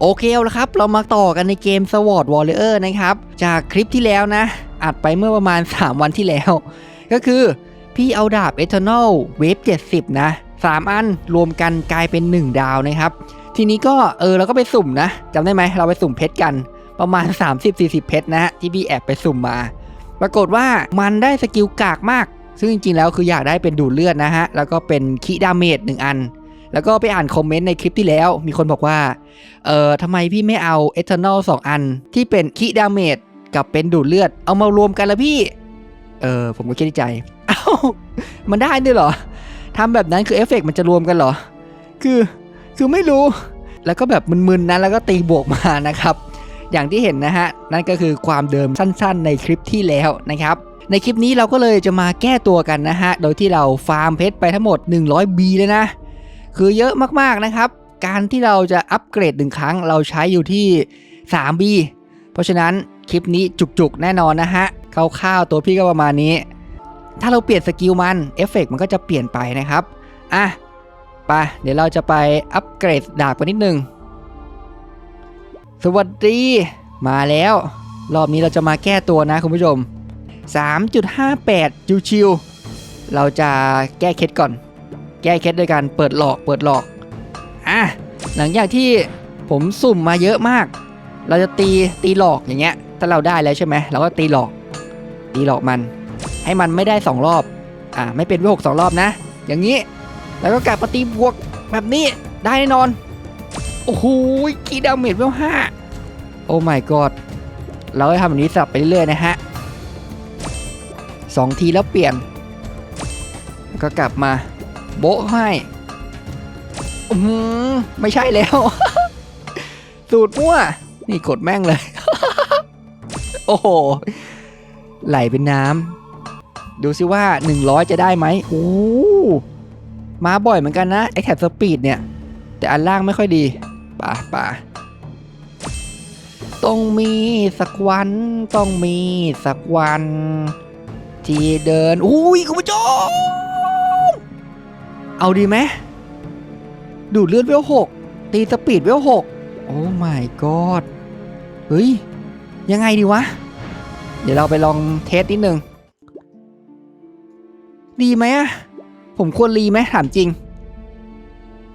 โอเคเอาละครับ เรามาต่อกันในเกม Sword Warrior นะครับ จากคลิปที่แล้วนะ อัดไปเมื่อประมาณ 3 วันที่แล้ว ก็คือพี่เอาดาบ Eternal Wave 70 นะ 3 อันรวมกันกลายเป็น 1 ดาวนะครับ ทีนี้ก็เออเราก็ไปสุ่มนะจำได้ไหม เราไปสุ่มเพชรกันประมาณ 30-40 เพชรนะฮะที่พี่แอบไปสุ่มมา ปรากฏว่ามันได้สกิลกากมาก ซึ่งจริงๆแล้วคืออยากได้เป็นดูดเลือดนะฮะแล้วก็เป็นคีดาเมจหนึ่งอัน แล้วก็ไปอ่านคอมเมนต์ในคลิปที่แล้ว มีคนบอกว่า เอ่อทำไมพี่ไม่เอา Eternal 2อันที่เป็นคีดาเมจกับเป็นดูดเลือด เอามารวมกันละพี่ เออผมก็คิดในใจ เอ้า มันได้ด้วยเหรอทำแบบนั้นคือเอฟเฟกต์มันจะรวมกันเหรอ คือ คือไม่รู้ แล้วก็แบบมึนๆนะแล้วก็ตีบวกมานะครับ อย่างที่เห็นนะฮะ นั่นก็คือความเดิมสั้น ๆ ในคลิปที่แล้วนะครับในคลิปนี้เราก็เลยจะมาแก้ตัวกันนะฮะ โดยที่เราฟาร์มเพชรไปทั้งหมด 100B เลยนะ คือเยอะมากๆนะครับ การที่เราจะอัปเกรดหนึ่งครั้งเราใช้อยู่ที่ 3B เพราะฉะนั้นคลิปนี้จุกๆ แน่นอนนะฮะคร่าวๆตัวพี่ก็ประมาณนี้ ถ้าเราเปลี่ยนสกิลมันเอฟเฟกมันก็จะเปลี่ยนไปนะครับ อะไปเดี๋ยวเราจะไปอัปเกรดดาบกันนิดนึง สวัสดี มาแล้ว รอบนี้เราจะมาแก้ตัวนะคุณผู้ชม 3.58ชิวๆเราจะแก้เคล็ดก่อน แก้เคล็ดด้วยการเปิดหลอกเปิดหลอกอะหลังจากที่ผมสุ่มมาเยอะมาก เราจะตีตีหลอกอย่างเงี้ย ถ้าเราได้แล้วใช่ไหมเราก็ตีหลอก ตีหลอกมัน ให้มันไม่ได้2รอบอ่าไม่เป็นวิหกสองรอบนะ อย่างนี้ แล้วก็กลับมาตีบวกแบบนี้ได้แน่นอน โอ้โหกีดาเมจเวลห้าโอ้ my god เราจะทำแบบนี้สับไปเรื่อยๆนะฮะสองทีแล้วเปลี่ยน ก็กลับมา โบ๊ะให้อืมไม่ใช่แล้ว สูตรมั่ว นี่กดแม่งเลย โอ้โห ไหลเป็นน้ำ ดูซิว่า 100 จะได้ไหมโอ้มาบ่อยเหมือนกันนะ ไอแท็บสปีดเนี่ย แต่อันล่างไม่ค่อยดี ป่าป่าต้องมีสักวัน ต้องมีสักวัน ที่เดิน อุ้ย คุณผู้ชม เอาดีไหมดูดเลือดเวลหกตีสปีดเวลหกโอ้ my god เฮ้ย ยังไงดีวะ เดี๋ยวเราไปลองเทสนิดนึง ดีไหมอะผมควรรีไหมถามจริง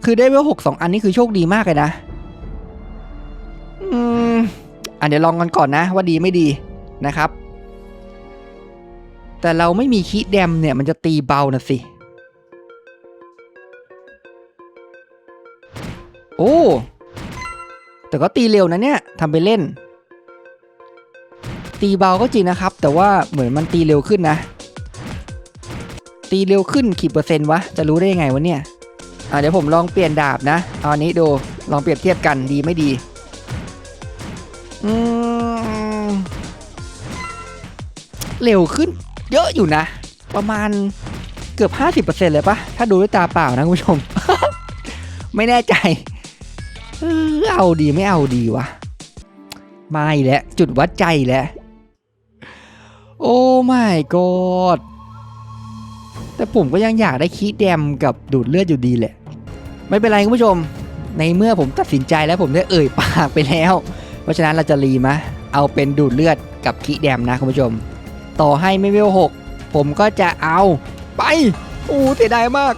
คือได้เวลหกสองอันนี้คือโชคดีมากเลยนะ อืมอะเดี๋ยวลองกันก่อนนะ ว่าดีไม่ดีนะครับ แต่เราไม่มีคีแดมเนี่ย มันจะตีเบานะสิ โอ้ แต่ก็ตีเร็วนะเนี่ยทำไปเล่น ตีเบาก็จริงนะครับ แต่ว่าเหมือนมันตีเร็วขึ้นนะ ตีเร็วขึ้นกี่เปอร์เซ็นต์วะ จะรู้ได้ยังไงวะเนี่ยอะเดี๋ยวผมลองเปลี่ยนดาบนะเอาอันนี้ดู ลองเปรียบเทียบกันดีไม่ดี อืม เร็วขึ้น เยอะอยู่นะ ประมาณเกือบ 50%เลยปะถ้าดูด้วยตาเปล่านะคุณผู้ชม ไม่แน่ใจ เออเอาดีไม่เอาดีวะไม่แล้วจุดวัดใจแล้ว โอ้ my god แต่ผมก็ยังอยากได้คีย์แดมกับดูดเลือดอยู่ดีแหละ ไม่เป็นไรคุณผู้ชม ในเมื่อผมตัดสินใจแล้วผมได้เอ่ยปากไปแล้ว เพราะฉะนั้นเราจะรีมะ เอาเป็นดูดเลือดกับคีแดมนะคุณผู้ชม ต่อให้ไม่เวลหกผมก็จะเอาไปโอ้เสียดายมาก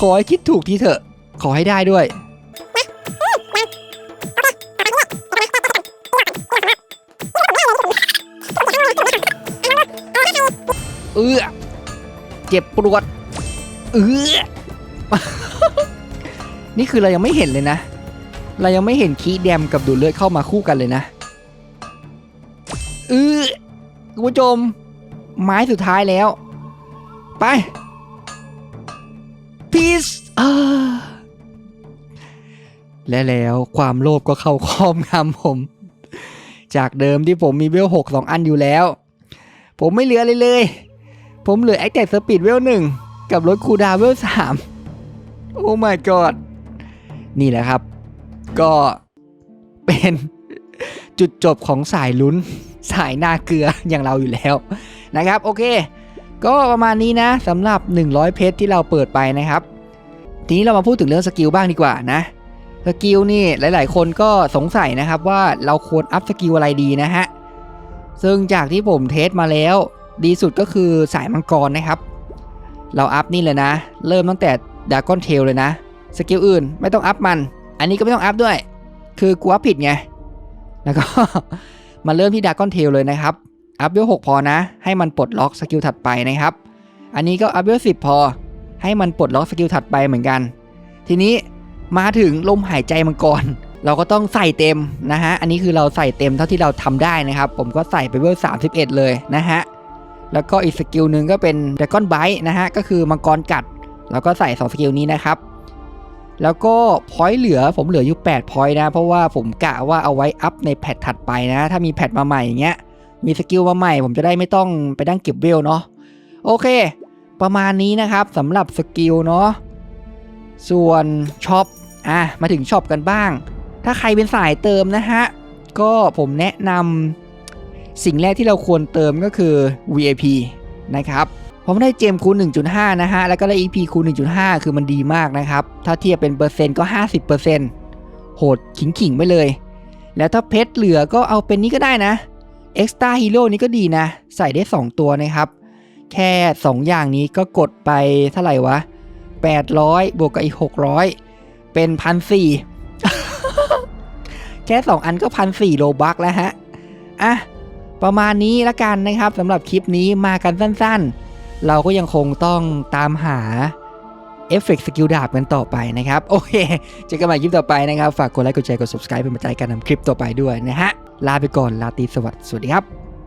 ขอให้คิดถูกทีเถอะ ขอให้ได้ด้วย เอื้อเจ็บปวดเอื้อนี่คือเรายังไม่เห็นเลยนะ เรายังไม่เห็นคีแดมกับดูดเลือดเข้ามาคู่กันเลยนะเออคุณผู้ชมไม้สุดท้ายแล้ว ไปพีซและแล้วความโลภก็เข้าครอบงำผม จากเดิมที่ผมมีเวลหกสองอันอยู่แล้ว ผมไม่เหลือเลยเลย ผมเหลือแอคแท็กสปีดเวลหนึ่งกับรถคูดาวเวลสามโอ้ my god นี่แหละครับ ก็เป็นจุดจบของสายลุ้น สายหน้าเกลืออย่างเราอยู่แล้วนะครับ โอเค ก็ประมาณนี้นะสำหรับ 100 เพชรที่เราเปิดไปนะครับ ทีนี้เรามาพูดถึงเรื่องสกิลบ้างดีกว่านะสกิลนี่หลาย ๆ คนก็สงสัยนะครับว่าเราควรอัพสกิลอะไรดีนะฮะ ซึ่งจากที่ผมเทสมาแล้ว ดีสุดก็คือสายมังกรนะครับ เราอัพนี่เลยนะ เริ่มตั้งแต่ดากอนเทลเลยนะ สกิลอื่นไม่ต้องอัพมัน อันนี้ก็ไม่ต้องอัพด้วย คือกูอัพผิดไง แล้วก็ มาเริ่มที่ดากอนเทลเลยนะครับ อัพเวล6พอนะ ให้มันปลดล็อกสกิลถัดไปนะครับ อันนี้ก็อัพเวล10พอ ให้มันปลดล็อกสกิลถัดไปเหมือนกัน ทีนี้มาถึงลมหายใจมังกรเราก็ต้องใส่เต็มนะฮะ อันนี้คือเราใส่เต็มเท่าที่เราทำได้นะครับ ผมก็ใส่ไปเวล31เลยนะฮะ แล้วก็อีกสกิลหนึ่งก็เป็นด r a กอนไบ e นะฮะ ก็คือมังกรกัด แล้วก็ใส่ 2 สกิลนี้นะครับ แล้วก็พอยต์เหลือผมเหลืออยู่8พอยต์นะ เพราะว่าผมกะว่าเอาไว้อัพในแพทถัดไปนะ ถ้ามีแพทมาใหม่อย่างเงี้ย มีสกิลมาใหม่ ผมจะได้ไม่ต้องไปดั้งเก็บเวลเนาะ โอเค ประมาณนี้นะครับสำหรับสกิลเนาะ ส่วนช็อป อะ มาถึงช็อปกันบ้าง ถ้าใครเป็นสายเติมนะฮะ ก็ผมแนะนำ สิ่งแรกที่เราควรเติมก็คือ VIP นะครับผมได้เจมคูณ 1.5 นะฮะ แล้วก็ได้ EP คูณ 1.5 คือมันดีมากนะครับ ถ้าเทียบเป็นเปอร์เซ็นต์ก็ 50%โหดขิงๆไปเลย แล้วถ้าเพชรเหลือก็เอาเป็นนี้ก็ได้นะ Extra Hero นี้ก็ดีนะ ใส่ได้ 2 ตัวนะครับ แค่ 2 อย่างนี้ก็กดไปเท่าไหร่วะ 800 บวกกับอีก 600 เป็นพันสี่แค่ 2 อันก็พันสี่โลบักแล้วฮะ อะ ประมาณนี้ละกันนะครับสำหรับคลิปนี้มากันสั้นๆ เราก็ยังคงต้องตามหาเอฟเฟกต์สกิลดาบกันต่อไปนะครับ โอเคเจอกันใหม่คลิปต่อไปนะครับ ฝากกดไลค์กดแชร์กด subscribe เป็นกำลังใจการทำคลิปต่อไปด้วยนะฮะ ลาไปก่อนลาตีสวัสดีครับ